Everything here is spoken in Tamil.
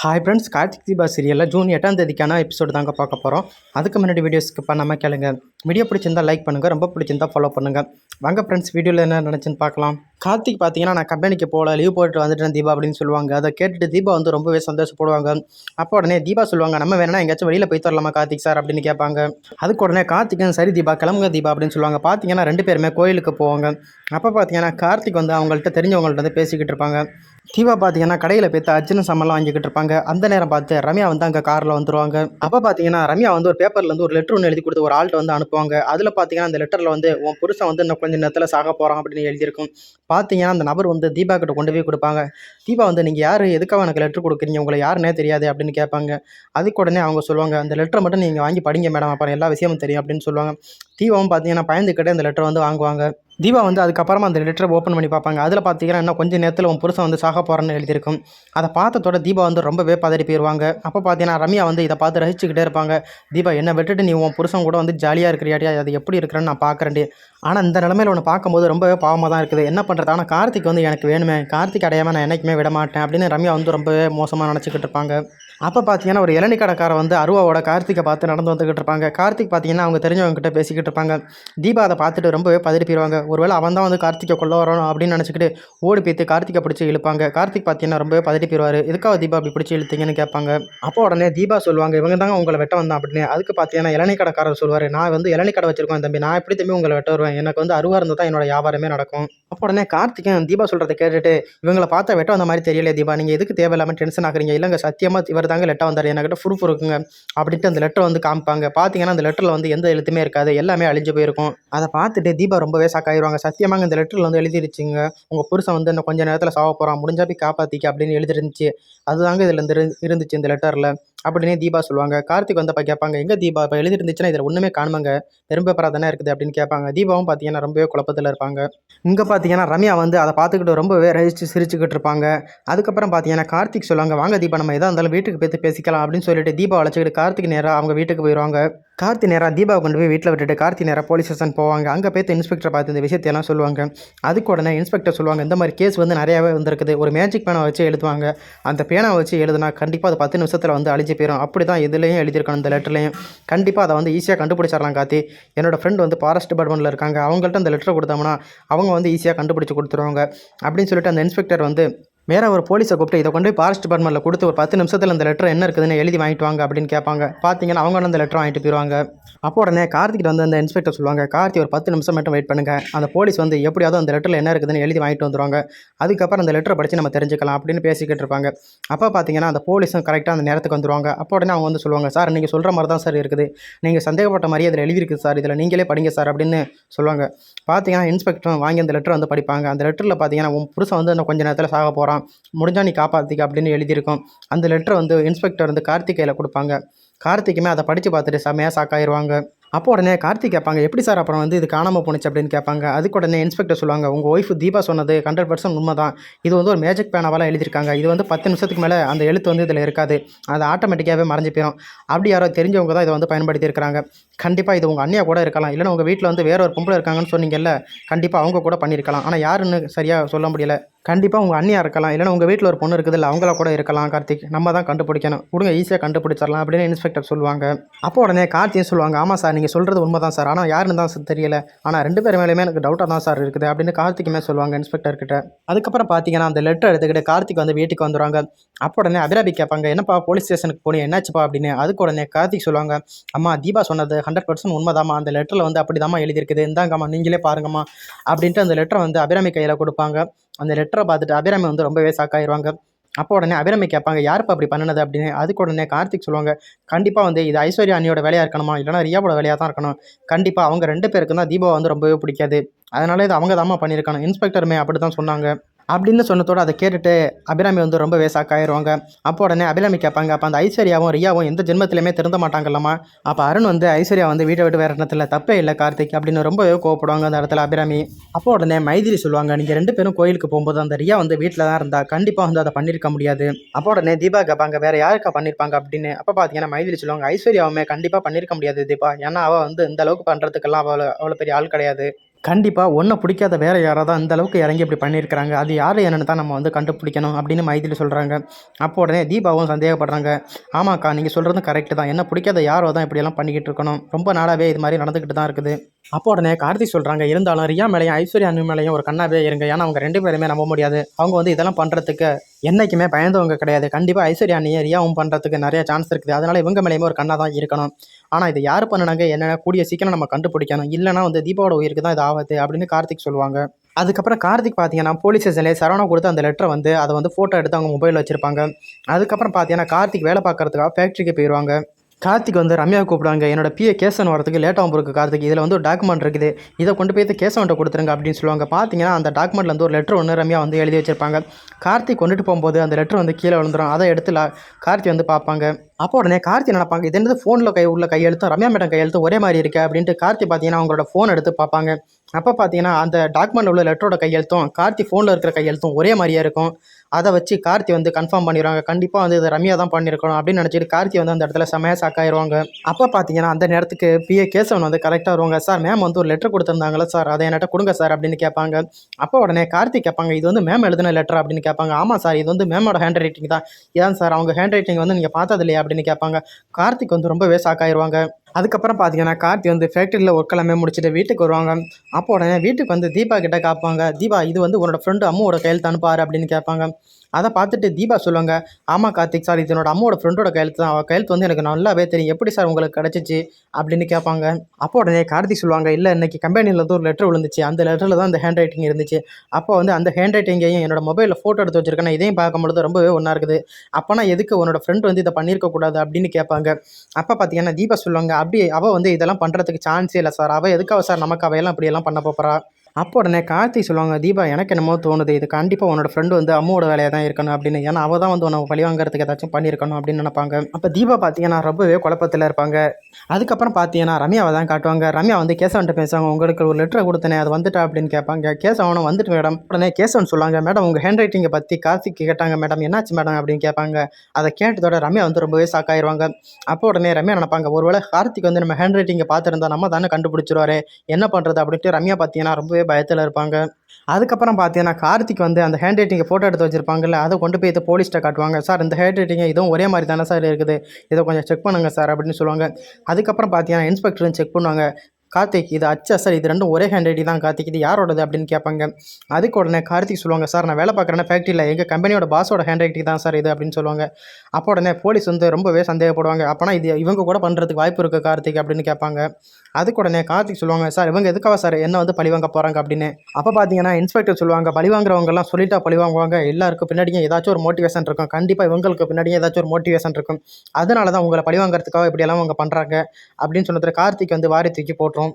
ஹாய் ஃப்ரெண்ட்ஸ் கார்த்திக் தீபா சீரியலில் ஜூன் எட்டாம் தேதிக்கான எபிசோடு தாங்க பார்க்க போகிறோம் அதுக்கு முன்னாடி வீடியோ ஸ்கிப் பண்ணாமல் கேளுங்க. வீடியோ பிடிச்சிருந்தா லைக் பண்ணுங்கள் ரொம்ப பிடிச்சிருந்தா ஃபாலோ பண்ணுங்கள் வாங்க ஃப்ரெண்ட்ஸ் வீடியோவில் என்ன நினச்சின்னு பார்க்கலாம். கார்த்திக் பார்த்தீங்கன்னா நான் கம்பெனிக்கு போகல லீவ் போட்டு வந்துட்டேன் தீபா அப்படின்னு சொல்லுவாங்க. அதை கேட்டுட்டு தீபா வந்து ரொம்பவே சந்தோஷப்படுவாங்க. அப்போ உடனே தீபா சொல்லுவாங்க நம்ம வேணா எங்கேயாச்சும் வெளியில் போய் தரலாமா கார்த்திக் சார் அப்படின்னு கேட்பாங்க. அதுக்கு உடனே கார்த்திகன் சரி தீபா கிளம்புங்க தீபா அப்படின்னு சொல்லுவாங்க. பார்த்தீங்கன்னா ரெண்டு பேருமே கோயிலுக்கு போவாங்க. அப்போ பார்த்தீங்கன்னா கார்த்திக் வந்து அவங்கள்ட்ட தெரிஞ்சவங்கள்ட்ட வந்து பேசிக்கிட்டு இருப்பாங்க. தீபா பார்த்தீங்கன்னா கடையில் போய்த்து அர்ஜுன சாமான்லாம் வாங்கிக்கிட்டு இருப்பாங்க. அந்த நேரம் பார்த்து ரம்யா வந்து அங்கே காரில் வந்துருவாங்க. அப்போ பார்த்தீங்கன்னா ரம்யா வந்து ஒரு பேப்பரில் வந்து ஒரு லெட்டர் ஒன்று எழுதி கொடுத்து ஒரு ஆள்கிட்ட வந்து அனுப்புவாங்க. அதில் பார்த்தீங்கன்னா அந்த லெட்டரில் வந்து உன் புருஷன் வந்து இன்னும் கொஞ்சம் நேரத்தில் சாக போகிறான் அப்படின்னு எழுதியிருக்கும். பார்த்தீங்கன்னா அந்த நபர் வந்து தீபா கிட்ட கொண்டு போய் கொடுப்பாங்க. தீபா வந்து நீங்கள் யார்? எதுக்காக எனக்கு லெட்டர் கொடுக்குறீங்க? உங்களை யாருன்னே தெரியாது அப்படின்னு கேட்பாங்க. அதுக்கு உடனே அவங்க சொல்லுவாங்க அந்த லெட்டரை மட்டும் நீங்கள் வாங்கி படிங்க மேடம் அப்புறம் எல்லா விஷயமும் தெரியும் அப்படின்னு சொல்லுவாங்க. தீபாவும் பார்த்தீங்கன்னா பயந்துக்கிட்டே அந்த லெட்டர் வந்து வாங்குவாங்க. தீபா வந்து அதுக்கப்புறமா அந்த லெட்டரை ஓப்பன் பண்ணி பார்ப்பாங்க. அதில் பார்த்தீங்கன்னா இன்னும் கொஞ்சம் நேரத்தில் உன் புருஷன் வந்து சாக போகிறேன்னு எழுதியிருக்கும். அதை பார்த்ததோட தீபா வந்து ரொம்பவே பதறி போயிடுவாங்க அப்போ பார்த்தீங்கன்னா ரம்யா வந்து இதை பார்த்து ரசிச்சுக்கிட்டே இருப்பாங்க. தீபா என்ன விட்டுட்டு நீ உன் புருஷன் கூட வந்து ஜாலியாக இருக்கிறியாடியா அது எப்படி இருக்கிறேன்னு நான் பார்க்குறேன்டி. ஆனால் இந்த நிலமையில ஒன்று பார்க்கும்போது ரொம்பவே பாவமாக தான் இருக்குது. என்ன பண்ணுறது ஆனால் கார்த்திக் வந்து எனக்கு வேணுமே. கார்த்திக் அடையாமல் நான் என்றைக்குமே விட மாட்டேன் அப்படின்னு ரம்யா வந்து ரொம்பவே மோசமாக நினச்சிக்கிட்டு இருப்பாங்க. அப்போ பார்த்தீங்கன்னா ஒரு இளநீ வந்து அருவாவோட கார்த்திகை பார்த்து நடந்து வந்துக்கிட்டு இருப்பாங்க. கார்த்திக் பார்த்தீங்கன்னா அவங்க தெரிஞ்சவங்க கிட்ட பேசிக்கிட்டு இருப்பாங்க. தீபா அதை பார்த்துட்டு ரொம்பவே பதறிப்பிடுவாங்க ஒருவேளை அவன் தான் வந்து கார்த்திகை கொள்ள வரணும் அப்படின்னு நினச்சிக்கிட்டு ஓடி பேத்து கார்த்திகை பிடிச்சி இழுப்பாங்க. கார்த்திக் பார்த்தீங்கன்னா ரொம்பவே பதறி எதுக்காக தீபா அப்படி பிடிச்சி இழுத்தீங்கன்னு கேட்பாங்க. அப்போ உடனே தீபா சொல்லுவாங்க இவங்க தாங்க உங்களை வெட்ட வந்தான் அப்படின்னு. அதுக்கு பார்த்தீங்கன்னா இளநீ கடைக்காரர் சொல்லுவார் நான் வந்து இளநிக்கடை கடை வச்சிருக்கேன் தம்பி. நான் எப்படி தம்பி உங்களை வெட்ட வருவேன்? எனக்கு வந்து அருவா இருந்தால் தான் என்னோட வியாபாரமே நடக்கும். அப்போ உடனே கார்த்திகன் தீபா சொல்கிறத கேட்டுட்டு இவங்களை பார்த்தா வெட்ட வந்த மாதிரி தெரியல தீபா. நீங்கள் எதுக்கு தேவையில்லாமல் டென்ஷன் ஆகுறீங்க? இல்லைங்க சத்தியமாக இவர் தாங்க லெட்டர் வந்தார். என்கிட்ட ப்ரூஃப் இருக்குங்க. அப்படின்ட்டு அந்த லெட்டர் வந்து காமிப்பாங்க. பார்த்தீங்கன்னா அந்த லெட்டரில் வந்து எந்த எழுத்துமே இருக்காது. எல்லாமே அழிஞ்சு போயிருக்கும். அதை பார்த்துட்டு தீபா ரொம்பவே ஷாக்காயிருவாங்க சத்தியமாக இந்த லெட்டரில் வந்து எழுதிருச்சுங்க. உங்கள் புருஷன் வந்து இன்னும் கொஞ்சம் நேரத்தில் சாவ போகிறான் முடிஞ்சா போய் காப்பாற்றிக்க அப்படின்னு எழுதிருந்துச்சு. அதுதாங்க இதில் இருந்து இருந்துச்சு இந்த லெட்டரில் அப்படின்னு தீபா சொல்லுவாங்க. கார்த்திக் வந்தப்ப கேட்பாங்க எங்கே தீபா? இப்போ எழுதிருந்துச்சுன்னா இதில் ஒன்றுமே காணுமாங்க? பெரும் பேப்பராக தானே இருக்குது? அப்படின்னு கேட்பாங்க. தீபாவும் பார்த்தீங்கன்னா ரொம்பவே குழப்பத்தில் இருப்பாங்க. இங்கே பார்த்தீங்கன்னா ரம்யா வந்து அதை பார்த்துக்கிட்டு ரொம்பவே ரசித்து சிரிச்சுக்கிட்டு இருப்பாங்க. அதுக்கப்புறம் பார்த்தீங்கன்னா கார்த்திக் சொல்லுவாங்க வாங்க தீபா நம்ம எதாக இருந்தாலும் வீட்டுக்கு போய் பேசிக்கலாம் அப்படின்னு சொல்லிட்டு தீபா அழைச்சிக்கிட்டு கார்த்திக் நேராக அவங்க வீட்டுக்கு போயிடுவாங்க கார்த்தி நேராக தீபாவை கொண்டு போய் வீட்டில் விட்டுட்டு கார்த்தி நேராக போலீஸ் ஸ்டேஷன் போவாங்க. அங்கே போய்த்து இன்ஸ்பெக்டர் பார்த்து இந்த விஷயத்தையெல்லாம் சொல்லுவாங்க. அதுக்கு உடனே இன்ஸ்பெக்டர் சொல்லுவாங்க இந்த மாதிரி கேஸ் வந்து நிறையாவே வந்திருக்குது. ஒரு மேஜிக் பேனை வச்சு எழுதுவாங்க. அந்த பேனை வச்சு எழுதுனா கண்டிப்பாக அது பத்து நிமிஷத்தில் வந்து அழிஞ்சு போயிடும் அப்படி தான் இதுலேயும் எழுதியிருக்கணும் இந்த லெட்டர்லையும் கண்டிப்பாக அதை வந்து ஈஸியாக கண்டுபிடிச்சிடலாம் கார்த்தி. என்னோடய ஃப்ரெண்ட் வந்து ஃபாரஸ்ட் டிபார்ட்மெண்ட்டில் இருக்காங்க. அவங்கள்ட்ட அந்த லெட்டர் கொடுத்தோம்னா அவங்க வந்து ஈஸியாக கண்டுபிடிச்சி கொடுத்துருவாங்க. அப்படின்னு சொல்லிட்டு அந்த இன்ஸ்பெக்டர் வந்து வேறு ஒரு போலீஸை கூப்பிட்டு இதை கொண்டு போய் ஃபாரஸ்ட் டிபார்ட்மெண்ட்டில் கொடுத்து ஒரு பத்து நிமிஷத்தில் இந்த லெட்டர் என்ன இருக்குதுன்னு எழுதி வாங்கிட்டு வாங்க அப்படின்னு கேட்பாங்க. பார்த்தீங்கன்னா அவங்க அந்த லெட்டர் வாங்கிட்டு போயிடுவாங்க அப்போ உடனே கார்த்திகிட்ட வந்து அந்த இன்ஸ்பெக்டர் சொல்லுவாங்க கார்த்தி ஒரு பத்து நிமிஷம் மட்டும் வெயிட் பண்ணுங்க. அந்த போலீஸ் வந்து எப்படியாவது அந்த லெட்டரில் என்ன இருக்குதுன்னு எழுதி வாங்கிட்டு வந்துருவாங்க. அதுக்கப்புறம் அந்த லெட்டரை படித்து நம்ம தெரிஞ்சுக்கலாம் அப்படின்னு பேசிக்கிட்டு இருப்பாங்க. அப்போ பார்த்தீங்கன்னா அந்த போலீஸும் கரெக்டாக அந்த நேரத்துக்கு வந்துருவாங்க. அப்போ உடனே அவங்க வந்து சொல்லுவாங்க சார் நீங்கள் சொல்கிற மாதிரி தான் சார் இருக்குது. நீங்கள் சந்தேகப்பட்ட மாதிரியே அதில் எழுதியிருக்குது சார். இதில் நீங்களே படிங்க சார் அப்படின்னு சொல்லுவாங்க. பார்த்தீங்கன்னா இன்ஸ்பெக்டர் வாங்கி அந்த லெட்டர் வந்து படிப்பாங்க. அந்த லெட்டரில் பார்த்தீங்கன்னா உன் புருஷன் வந்து இன்னும் கொஞ்சம் நேரத்தில் சாக போகிறான் முடிஞ்சா நீ காப்பாற்றிக்க அப்படின்னு எழுதியிருக்கோம். அந்த லெட்டர் வந்து இன்ஸ்பெக்டர் வந்து கார்த்திகையில் கொடுப்பாங்க. கார்த்திக்குமே அதை படித்து பார்த்துட்டு செம்மையாக சாக்காயிருவாங்க அப்போ உடனே கார்த்திக் கேட்பாங்க எப்படி சார் அப்புறம் வந்து இது காணாமல் போணுச்சு? அப்படின்னு கேட்பாங்க. அதுக்கு உடனே இன்ஸ்பெக்டர் சொல்லுவாங்க உங்கள் ஒய்ஃப் தீபா சொன்னது ஹண்ட்ரட் பர்சன்ட் உண்மை தான் இது வந்து ஒரு மேஜிக் பேனாவால் எழுதியிருக்காங்க. இது வந்து பத்து நிமிஷத்துக்கு மேலே அந்த எழுத்து வந்து இதில் இருக்காது. அது ஆட்டோமேட்டிக்காகவே மறைஞ்சு போயிடும் அப்படி யாரோ தெரிஞ்சவங்க தான் இதை வந்து பயன்படுத்தியிருக்கிறாங்க கண்டிப்பாக இது உங்கள் அண்ணியா கூட இருக்கலாம். இல்லைன்னா உங்கள் வீட்டில் வந்து வேற ஒரு பொம்பளை இருக்காங்கன்னு சொன்னீங்கல்ல கண்டிப்பாக அவங்க கூட பண்ணியிருக்கலாம். ஆனால் யாருன்னு சரியாக சொல்ல முடியல. கண்டிப்பாக உங்கள் அண்ணியாக இருக்கலாம். இல்லைன்னா உங்கள் வீட்டில் ஒரு பொண்ணு இருக்குது இல்லை அவங்கள கூட இருக்கலாம் கார்த்திக். நம்ம தான் கண்டுபிடிக்கணும். கொடுங்க ஈஸியாக கண்டுபிடிச்சிடலாம் அப்படின்னு இன்ஸ்பெக்டர் சொல்லுவாங்க. அப்போ உடனே கார்த்தியும் சொல்லுவாங்க ஆமாம் சார் நீங்கள் சொல்கிறது உண்மை தான் சார். ஆனால் யாருன்னு தான் தெரியல. ஆனால் ரெண்டு பேர் மேலேயுமே எனக்கு டவுட்டாக தான் சார் இருக்குது. அப்படின்னு கார்த்திக்குமே சொல்லுவாங்க இன்ஸ்பெக்டர் கிட்ட. அதுக்கப்புறம் பார்த்தீங்கன்னா அந்த லெட்டர் எடுத்துக்கிட்டு கார்த்திக் வந்து வீட்டுக்கு வந்துடுவாங்க அப்போ உடனே அபிராபி கேட்பாங்க என்னப்பா போலீஸ் ஸ்டேஷனுக்கு போனி என்னாச்சுப்பா? அப்படின்னு. அதுக்கு உடனே கார்த்திக் சொல்லுவாங்க அம்மா தீபா சொன்னது ஹண்ட்ரட் பர்சன்ட் உண்மைதாம்மா. அந்த லெட்டரில் வந்து அப்படி தாம்மா எழுதியிருக்குது. இந்தாங்கம்மா நீங்களே பாருங்கம்மா. அப்படின்ட்டு அந்த லெட்டரை வந்து அபிராமி கையில் கொடுப்பாங்க. அந்த லெட்டரை பார்த்துட்டு அபிராமி வந்து ரொம்பவே சாக்காயிருவாங்க அப்போ உடனே அபிரமி கேட்பாங்க யாருப்பா அப்படி பண்ணினது? அப்படின்னு. அதுக்கு உடனே கார்த்திக் சொல்லுவாங்க கண்டிப்பாக வந்து இது ஐஸ்வர்யா அண்ணியோட வேலையாக இருக்கணுமா? இல்லைனா ரியாவோட வேலையாக தான் இருக்கணும். கண்டிப்பாக அவங்க ரெண்டு பேருக்கு தான் தீபா வந்து ரொம்பவே பிடிக்காது. அதனால இது அவங்க தாம்மா பண்ணியிருக்கணும். இன்ஸ்பெக்டருமே அப்படி தான் சொன்னாங்க. அப்படின்னு சொன்னதோட அதை கேட்டுட்டு அபிராமி வந்து ரொம்ப வேசாக்காயிருவாங்க அப்போ உடனே அபிராமி கேட்பாங்க அப்போ அந்த ஐஸ்வர்யாவும் ரியாவும் எந்த ஜென்மத்திலையுமே திருந்த மாட்டாங்கல்லம்மா. அப்போ அருண் வந்து ஐஸ்வர்யா வந்து வீட்டை விட்டு வேறு இடத்துல தப்பே இல்லை கார்த்திக் அப்படின்னு ரொம்பவே கோவப்படுவாங்க அந்த இடத்துல அபிராமி. அப்போ உடனே மைதிரி சொல்லுவாங்க நீங்கள் ரெண்டு பேரும் கோயிலுக்கு போகும்போது அந்த ரியா வந்து வீட்டில் தான் இருந்தா கண்டிப்பாக வந்து அதை பண்ணியிருக்க முடியாது. அப்போ உடனே தீபா கேட்பாங்க வேறு யாருக்கா பண்ணியிருப்பாங்க அப்படின்னு. அப்போ பார்த்தீங்கன்னா மைதிரி சொல்லுவாங்க ஐஸ்வர்யாவுமே கண்டிப்பாக பண்ணியிருக்க முடியாது தீபா. ஏன்னா அவள் வந்து இந்த அளவுக்கு பண்ணுறதுக்கெல்லாம் அவள் அவ்வளோ பெரிய ஆள் கிடையாது. கண்டிப்பாக ஒன்றை பிடிக்காத வேறு யாராவது அந்த அளவுக்கு இறங்கி இப்படி பண்ணியிருக்கிறாங்க. அது யார் என்னன்னு தான் நம்ம வந்து கண்டுபிடிக்கணும் அப்படின்னு மைதிலி சொல்கிறாங்க அப்போ உடனே தீபாவும் சந்தேகப்படுறாங்க. ஆமாக்கா நீங்கள் சொல்கிறதும் கரெக்டு தான். என்ன பிடிக்காத யாரோ தான் இப்படியெல்லாம் பண்ணிக்கிட்டு இருக்கணும். ரொம்ப நாளாகவே இது மாதிரி நடந்துக்கிட்டு தான் இருக்குது. அப்போ உடனே கார்த்தி சொல்கிறாங்க இருந்தாலும் ரியா மேலேயும் ஐஸ்வர்யா அனு மேலேயும் ஒரு கண்ணாவே இருங்க. ஏன்னா அவங்க ரெண்டு பேருமே நம்ப முடியாது. அவங்க வந்து இதெல்லாம் பண்ணுறதுக்கு என்றைக்குமே பயந்தவங்க கிடையாது. கண்டிப்பாக ஐஸ்வர்யா நீ ரியாவும் பண்ணுறதுக்கு நிறைய சான்ஸ் இருக்குது. அதனால் இவங்க மேலேயுமே ஒரு கண்ணாக தான் இருக்கணும். ஆனால் இது யார் பண்ணுனாங்க? என்னென்ன கூடிய சீக்கிரம் நம்ம கண்டுபிடிக்கணும்? இல்லைனா வந்து தீபாவோட உயிருக்கு தான் இது ஆகுது அப்படின்னு கார்த்திக் சொல்லுவாங்க. அதுக்கப்புறம் கார்த்திக் பார்த்தீங்கன்னா போலீஸ் ஸ்டேஷன்லேயே சரவணா கொடுத்து அந்த லெட்டரை வந்து அதை வந்து ஃபோட்டோ எடுத்து அவங்க மொபைலில் வச்சுருப்பாங்க. அதுக்கப்புறம் பார்த்தீங்கன்னா கார்த்திக் வேலை பார்க்கறதுக்காக ஃபேக்ட்ரிக்கு போயிடுவாங்க கார்த்திக் வந்து ரம்யா கூப்பிடுவாங்க. என்னோட பிஏ கேசன் வரதுக்கு லேட்டாகவும் இருக்கு கார்த்திக் இதில் வந்து ஒரு டாக்குமெண்ட் இருக்குது. இதை கொண்டு போய் கேசவன்ட்ட கொடுத்துருங்க அப்படின்னு சொல்லுவாங்க. பார்த்தீங்கன்னா அந்த டாக்குமெண்ட்ல வந்து ஒரு லெட்டர் ஒன்று ரம்யா வந்து எழுதி வச்சிருப்பாங்க. கார்த்திக் கொண்டுட்டு போகும்போது அந்த லெட்டர் வந்து கீழே விழுந்துடும் அதை எடுத்து கார்த்தி வந்து பார்ப்பாங்க. அப்போ உடனே கார்த்தி நினைப்பாங்க? இது என்னது ஃபோனில் கை உள்ள கையெழுத்தும் ரம்யா மேடம் கையெழுத்தும் ஒரே மாதிரி இருக்குது அப்படின்ட்டு கார்த்தி பார்த்தீங்கன்னா அவங்களோட ஃபோன் எடுத்து பார்ப்பாங்க. அப்போ பார்த்தீங்கன்னா அந்த டாக்குமெண்ட் உள்ள லெட்டரோட கையெழுத்தும் கார்த்தி ஃபோனில் இருக்கிற கையெழுத்தும் ஒரே மாதிரியே இருக்கும். அதை வச்சு கார்த்தி வந்து கன்ஃபார்ம் பண்ணிடுவாங்க. கண்டிப்பாக வந்து இது ரம்யா தான் பண்ணியிருக்கணும் அப்படின்னு நினச்சிட்டு கார்த்தி வந்து அந்த இடத்துல செமையாக சாக்காயிருவாங்க அப்போ பார்த்தீங்கன்னா அந்த நேரத்துக்கு பிஏ கேசவன் வந்து கரெக்டாக வருவாங்க. சார் மேம் வந்து ஒரு லெட்டர் கொடுத்துருந்தாங்களா சார் அதை என்கிட்ட கொடுங்க சார் அப்படின்னு கேட்பாங்க. அப்போ உடனே கார்த்திக் கேட்பாங்க இது வந்து மேம் எழுதின லெட்டர் அப்படின்னு கேட்பாங்க. ஆமாம் சார் இது வந்து மேமோட ஹேண்ட் ரைட்டிங் தான். ஏன் சார் அவங்க ஹேண்ட் ரைட்டிங் வந்து நீங்கள் பார்த்தது இல்லையா அப்படின்னு கேட்பாங்க. கார்த்திக் வந்து ரொம்பவே சாக்காயிருவாங்க அதுக்கப்புறம் பார்த்தீங்கன்னா கார்த்தி வந்து ஃபேக்ட்ரியில் ஒர்க் எல்லாமே முடிச்சுட்டு வீட்டுக்கு வருவாங்க. அப்போ உடனே வீட்டுக்கு வந்து தீபா கிட்ட காப்பாங்க. தீபா இது வந்து உன்னோட ஃப்ரெண்டு அம்மாவோட கையில் அனுப்பாரு அப்படின்னு கேட்பாங்க. அதை பார்த்துட்டு தீபா சொல்லுவாங்க ஆமாம் கார்த்திக் சார் இது என்னோட அம்மாவோட ஃப்ரெண்டோட கையெழுத்து தான். அவள் கையெழுத்து வந்து எனக்கு நல்லாவே தெரியும். எப்படி சார் உங்களுக்கு கிடச்சிச்சு? அப்படின்னு கேட்பாங்க. அப்போ உடனே கார்த்திக் சொல்லுவாங்க இல்லை இன்னைக்கு கம்பெனியில் வந்து ஒரு லெட்டர் விழுந்துச்சு. அந்த லெட்டரில் தான் அந்த ஹேண்ட் ரைட்டிங் இருந்துச்சு. அப்போ வந்து அந்த ஹேண்ட் ரைட்டிங்கையும் என்னோட மொபைலில் ஃபோட்டோ எடுத்து வச்சிருக்கேன். இதையும் பார்க்கும்பொழுது ரொம்பவே ஒன்றா இருக்குது. அப்போனா எதுக்கு உன்னோட ஃப்ரெண்ட் வந்து இதை பண்ணியிருக்கக்கூடாது அப்படின்னு கேட்பாங்க. அப்போ பார்த்தீங்கன்னா தீபா சொல்லுவாங்க அப்படி அவள் வந்து இதெல்லாம் பண்ணுறதுக்கு சான்ஸே இல்லை சார். அவள் எதுக்காக சார் நமக்கு அவையெல்லாம் அப்படியெல்லாம் பண்ண போகிறா அப்போ உடனே கார்த்தி சொல்லுவாங்க தீபா எனக்கு என்னமோ தோணுது. இது கண்டிப்பாக உன்னோட ஃப்ரெண்டு வந்து அம்மாவோட வேலையாக தான் இருக்கணும் அப்படின்னு. ஏன்னா அவள் தான் வந்து உன்னை பழி வாங்குறதுக்கு ஏதாச்சும் பண்ணியிருக்கணும் அப்படின்னு நினைப்பாங்க. அப்போ தீபா பார்த்தீங்கன்னா ரொம்பவே குழப்பத்தில் இருப்பாங்க. அதுக்கப்புறம் பார்த்தீங்கன்னா ரம்யாவை தான் காட்டுவாங்க. ரம்யா வந்து கேசவன்ட்ட பேசுவாங்க உங்களுக்கு ஒரு லெட்டர் கொடுத்தனே அது வந்துட்டா? அப்படின்னு கேட்பாங்க. கேசவனும் வந்துட்டு மேடம். உடனே கேசவன் சொல்லுவாங்க மேடம் உங்கள் ஹேண்ட் ரைட்டிங்கை பற்றி கார்த்திக் கேட்டாங்க மேடம். என்னாச்சு மேடம்? அப்படின்னு கேட்பாங்க. அதை கேட்டதோட ரம்யா வந்து ரொம்பவே ஷாக்காயிருவாங்க அப்போ உடனே ரம்யா நினைப்பாங்க ஒருவேளை கார்த்திக் வந்து நம்ம ஹேண்ட் ரைட்டிங்கை பார்த்துருந்தா நம்ம தானே கண்டுபிடிச்சிருவாரு? என்ன பண்ணுறது அப்படின்ட்டு ரம்யா பார்த்தீங்கன்னா ரொம்பவே பயத்தில் இருப்பாங்க. அதுக்கப்புறம் பார்த்தீங்கன்னா கார்த்திக் வந்து அந்த ஹேண்ட் ரைட்டிங்கை ஃபோட்டோ எடுத்து வச்சிருப்பாங்கல்ல அதை கொண்டு போய் இதை போலீஸ்ட்டை காட்டுவாங்க. சார் இந்த ஹேண்ட் ரைட்டிங்கை இதுவும் ஒரே மாதிரி தானே சார் இருக்குது? இதை கொஞ்சம் செக் பண்ணுங்க சார் அப்படின்னு சொல்லுவாங்க. அதுக்கப்புறம் பார்த்தீங்கன்னா இன்ஸ்பெக்டரும் செக் பண்ணுவாங்க. கார்த்திக் இது அச்சா சார் இது ரெண்டும் ஒரே ஹேண்ட் ரைட்டிங் தான் கார்த்திக். இது யாரோடது அப்படின்னு கேட்பாங்க அதுக்கு உடனே கார்த்திக் சொல்லுவாங்க சார் நான் வேலை பார்க்குறேன் ஃபேக்ட்ரியில் எங்கள் கம்பெனியோட பாஸோட ஹேண்ட் ரைட்டிங் தான் சார் இது அப்படின்னு சொல்லுவாங்க. அப்போ உடனே போலீஸ் வந்து ரொம்பவே சந்தேகப்படுவாங்க. அப்போனா இது இவங்க கூட பண்ணுறதுக்கு வாய்ப்பு இருக்குது கார்த்திக் அப்படின்னு கேட்பாங்க அதுக்கு உடனே கார்த்திக் சொல்லுவாங்க சார் இவங்க எதுக்காக சார் என்ன வந்து பழி வாங்க போகிறாங்க அப்படின்னு. அப்போ பார்த்தீங்கன்னா இன்ஸ்பெக்டர் சொல்லுவாங்க பழிவாங்குறவங்கலாம் சொல்லிட்டா பழி வாங்குவாங்க. எல்லாருக்கும் பின்னாடியும் ஏதாச்சும் ஒரு மோட்டிவேஷன் இருக்கும். கண்டிப்பாக இவங்களுக்கு பின்னாடியும் ஏதாச்சும் ஒரு மோட்டிவேஷன் இருக்கும். அதனால தான் உங்களை பழி வாங்குறதுக்காக இப்படியெல்லாம் அவங்க பண்ணுறாங்க அப்படின்னு சொன்னதில் கார்த்திக் வந்து வாரி தூக்கி போட்டுரும்.